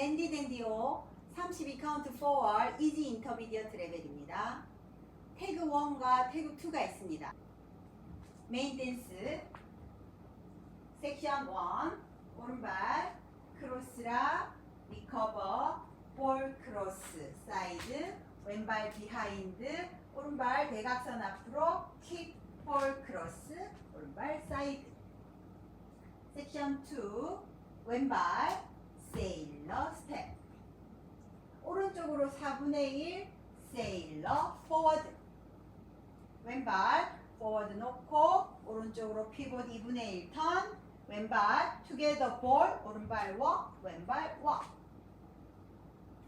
랜디 댄디오 32 카운트 4월 이지 인터미디어트 레벨입니다. 태그 1과 태그 2가 있습니다. 메인 댄스 섹션 1 오른발 크로스라 리커버 볼 크로스 사이드 왼발 비하인드 오른발 대각선 앞으로 킥볼 크로스 오른발 사이드 섹션 2 왼발 세일 러 스텝. 오른쪽으로 4분의 1 세일러 포워드. 왼발 포워드 놓고 오른쪽으로 피봇 2분의 1턴. 왼발 투게더 볼 오른발 워 왼발 워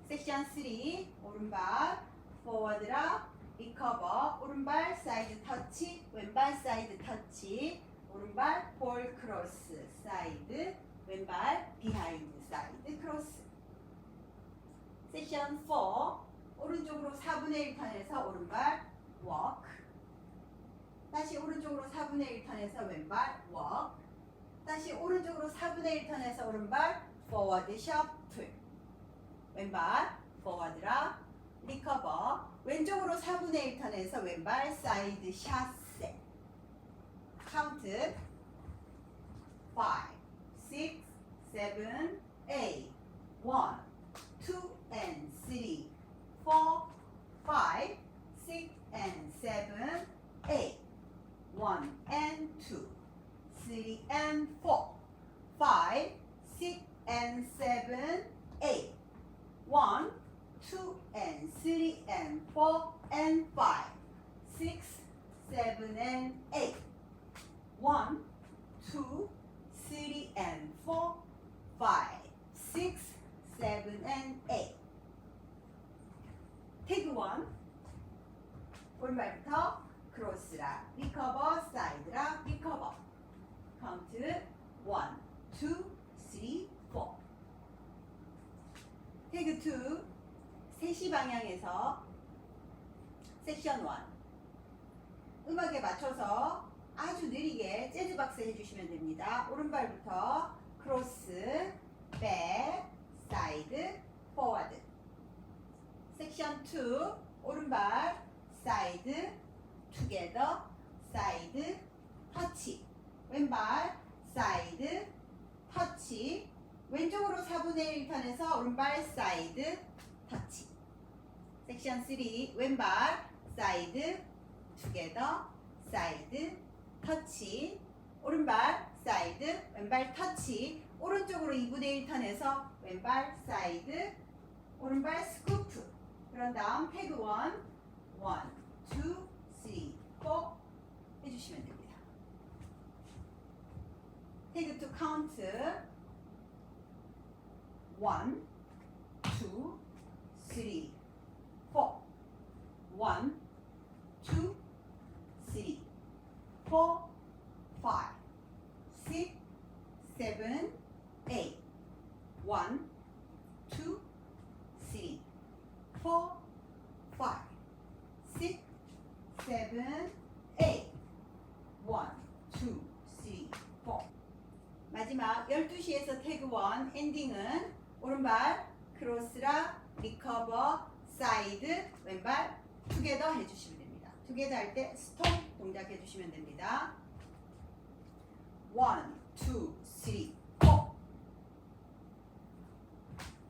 섹션 3 오른발 포워드라 리커버. 오른발 사이드 터치 왼발 사이드 터치. 오른발 볼 크로스 사이드 왼발 비하인드 사이드 크로스 섹션 4 오른쪽으로 4분의 1 턴에서 오른발 워크 다시 오른쪽으로 4분의 1 턴에서 왼발 워크 다시 오른쪽으로 4분의 1 턴에서 오른발 포워드 셔플 왼발 포워드라 리커버 왼쪽으로 4분의 1 턴에서 왼발 사이드 샷셋 카운트 5 seven, eight, one, two and three, four, five, six and seven, eight, one and two, three and four, five, six and seven, eight, one, two and three and four and five, six, seven and eight, one, two, three and four 5 6 7 and 8 태그 1 오른발부터 크로스라 리커버 사이드라 리커버. 카운트 1 2 3 4 태그 2 3시 방향에서 섹션 1 음악에 맞춰서 아주 느리게 재즈 박스 해주시면 됩니다. 오른발부터 크로스, 백, 사이드, 포워드. 섹션 2 오른발, 사이드, 투게더, 사이드, 터치. 왼발, 사이드, 터치. 왼쪽으로 4분의 1 턴에서 오른발, 사이드, 터치. 섹션 3 왼발, 사이드, 투게더, 사이드, 터치 오른발 사이드 왼발 터치. 오른쪽으로 2분의 1 턴에서 왼발 사이드 오른발 스쿠프. 그런 다음 태그 1 1, 2, 3, 4 해주시면 됩니다. 태그 2 카운트 1, 2, 3, 4 1, 2, 3 four, five, six, seven, eight. One, two, three, four, five, six, seven, eight. One, two, three, four. 마지막 12시에서 태그 1 엔딩은 오른발 크로스라 리커버 사이드 왼발 투게더 해주시면 됩니다. 투게더 할 때 스톱 동작 해주시면 됩니다. 1, 2, three.